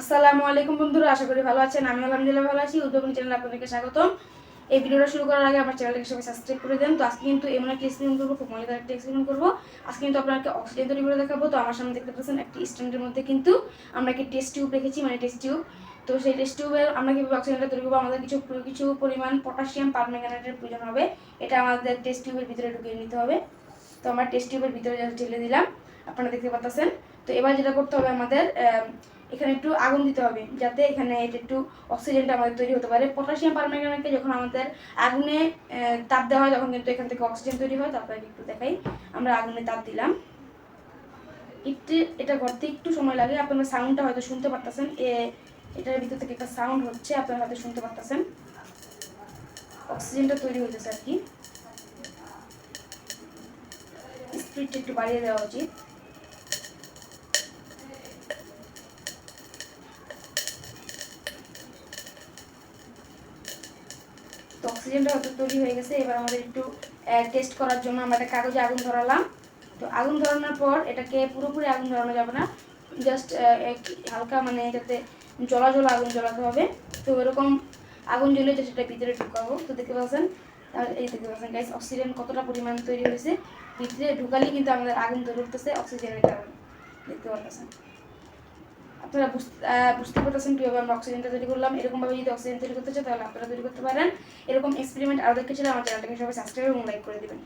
আসসালামু আলাইকুম বন্ধুরা, আশা করি ভালো আছেন। আমি আলহামদুলিল্লাহ ভালো আছি। উদ্যোগী চ্যানেলে আপনাদেরকে স্বাগতম। এই ভিডিওটা শুরু করার আগে আমার চ্যানেলটাকে সবাই সাবস্ক্রাইব করে দেন। তো আজকে কিন্তু এমন একটা এক্সপেরিমেন্ট করব, খুব মজাদার একটা এক্সপেরিমেন্ট করব। আজকে কিন্তু আপনাকে অক্সিজেন তৈরি করে দেখাবো। তো আমার সামনে দেখতে পাচ্ছেন একটি স্ট্যান্ডের মধ্যে কিন্তু আমরা একটি টেস্ট টিউব রেখেছি মানে টেস্ট টিউব তো সেই টেস্ট টিউবে আমরা কীভাবে অক্সিজেনটা তৈরি করব, আমাদের কিছু কিছু পরিমাণ পটাশিয়াম পারম্যাঙ্গানেটের প্রয়োজন হবে। এটা আমাদের টেস্ট টিউবের ভিতরে ঢুকিয়ে নিতে হবে। তো আমরা টেস্ট টিউবের ভিতরে ঢেলে দিলাম। আপনারা দেখতে পাচ্ছেন। তো এবার যেটা করতে হবে আমাদের এখানে একটু আগুন দিতে হবে, যাতে এখানে এটা একটু অক্সিজেনটা আমাদের তৈরি হতে পারে। পটাশিয়াম পারম্যাঙ্গানেটকে যখন আমাদের আগুনে তাপ দেওয়া হয়, তখন কিন্তু এখান থেকে অক্সিজেন তৈরি হয়। তারপরে একটু দেখাই। আমরা আগুনে তাপ দিলাম। একটু, এটা করতে একটু সময় লাগে। আপনারা সাউন্ডটা হয়তো শুনতে পারতেছেন। এ, এটার ভিতর থেকে একটা সাউন্ড হচ্ছে, আপনারা হয়তো শুনতে পারতেছেন। অক্সিজেনটা তৈরি হইতেছে আর কি। স্পিডটা একটু বাড়িয়ে দেওয়া উচিত। অক্সিজেনটা হয়তো তৈরি হয়ে গেছে, এবার আমাদের একটু টেস্ট করার জন্য আমরা একটা কাগজে আগুন ধরালাম। তো আগুন ধরানোর পর এটাকে পুরোপুরি আগুন ধরানো যাবে না জাস্ট হালকা মানে যাতে জলা জলা আগুন জ্বলাতে হবে। তো এরকম আগুন জ্বলে সেটা ভিতরে ঢুকাবো। তো দেখতে পাচ্ছেন এই দেখতে পাচ্ছেন গাইস অক্সিজেন কতটা পরিমাণ তৈরি হয়েছে। ভিতরে ঢুকালেই কিন্তু আমাদের আগুন তৈরি করতেছে অক্সিজেনের কারণে। দেখতে পাচ্ছেন। আপনারা বুঝতে পারতেছেন কীভাবে আমরা অক্সিজেনটা তৈরি করলাম। এরকমভাবে যদি অক্সিজেন তৈরি করতে চাই, তাহলে আপনারা তৈরি করতে পারেন। এরকম এক্সপেরিমেন্ট আরও দেখেছিলাম আমার চ্যানেলটাকে সবাই সাবস্ক্রাইব এবং লাইক করে দেবেন।